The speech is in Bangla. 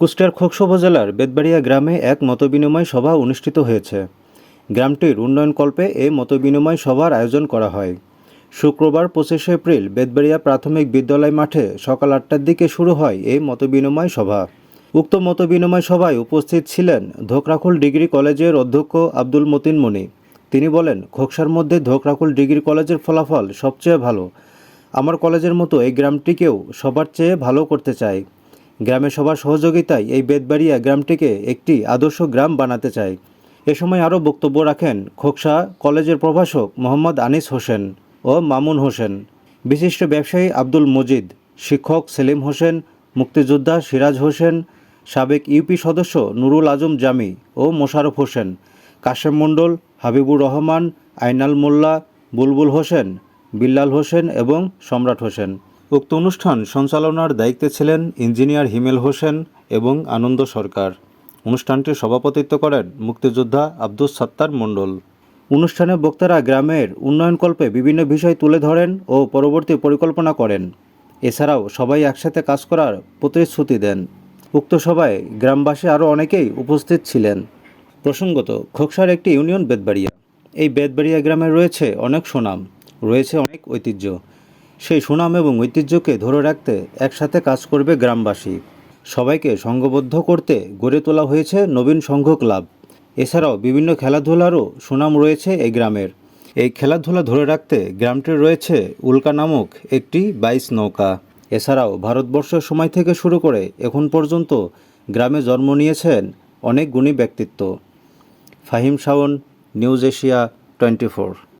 কুষ্টিয়ার খোকসভা জেলার বেদবাড়িয়া গ্রামে এক মতবিনিময় সভা অনুষ্ঠিত হয়েছে। গ্রামটির উন্নয়নকল্পে এই মতবিনিময় সভার আয়োজন করা হয়। শুক্রবার পঁচিশে এপ্রিল বেদবাড়িয়া প্রাথমিক বিদ্যালয় মাঠে সকাল আটটার দিকে শুরু হয় এই মতবিনিময় সভা। উক্ত মতবিনিময় সভায় উপস্থিত ছিলেন ধোকরাখুল ডিগ্রি কলেজের অধ্যক্ষ আব্দুল মতিন মনি। তিনি বলেন, খোকসার মধ্যে ধোকরাখুল ডিগ্রি কলেজের ফলাফল সবচেয়ে ভালো। আমার কলেজের মতো এই গ্রামটিকেও সবার চেয়ে ভালো করতে চাই। গ্রামে সবার সহযোগিতায় এই বেদবাড়িয়া গ্রামটিকে একটি আদর্শ গ্রাম বানাতে চাই এ সময় আরও বক্তব্য রাখেন খোকসা কলেজের প্রভাষক মোহাম্মদ আনিস হোসেন ও মামুন হোসেন। বিশিষ্ট ব্যবসায়ী আব্দুল মজিদ, শিক্ষক সেলিম হোসেন, মুক্তিযোদ্ধা সিরাজ হোসেন, সাবেক ইউপি সদস্য নুরুল আজম জামি ও মোশারফ হোসেন, কাশেম মণ্ডল, হাবিবুর রহমান, আইনাল মোল্লা, বুলবুল হোসেন, বিল্লাল হোসেন এবং সম্রাট হোসেন। উক্ত অনুষ্ঠান সঞ্চালনার দায়িত্বে ছিলেন ইঞ্জিনিয়ার হিমেল হোসেন এবং আনন্দ সরকার। অনুষ্ঠানটি সভাপতিত্ব করেন মুক্তিযোদ্ধা আব্দুস সাত্তার মণ্ডল। অনুষ্ঠানে বক্তারা গ্রামের উন্নয়নকল্পে বিভিন্ন বিষয় তুলে ধরেন ও পরবর্তী পরিকল্পনা করেন। এছাড়াও সবাই একসাথে কাজ করার প্রতিশ্রুতি দেন। উক্ত সভায় গ্রামবাসী আরও অনেকেই উপস্থিত ছিলেন। প্রসঙ্গত, খোকসার একটি ইউনিয়ন বেদবাড়িয়া এই বেদবাড়িয়া গ্রামে রয়েছে অনেক সুনাম, রয়েছে অনেক ঐতিহ্য। সেই সুনাম এবং ঐতিহ্যকে ধরে রাখতে একসাথে কাজ করবে গ্রামবাসী। সবাইকে সংঘবদ্ধ করতে গড়ে তোলা হয়েছে নবীন সংঘ ক্লাব। এছাড়াও বিভিন্ন খেলাধুলারও সুনাম রয়েছে এই গ্রামের। এই খেলাধুলা ধরে রাখতে গ্রামটির রয়েছে উল্কা নামক একটি বাইশ নৌকা। এছাড়াও ভারতবর্ষের সময় থেকে শুরু করে এখন পর্যন্ত গ্রামে জন্ম নিয়েছেন অনেক গুণী ব্যক্তিত্ব। Fahim Shaon, news Asia twenty four.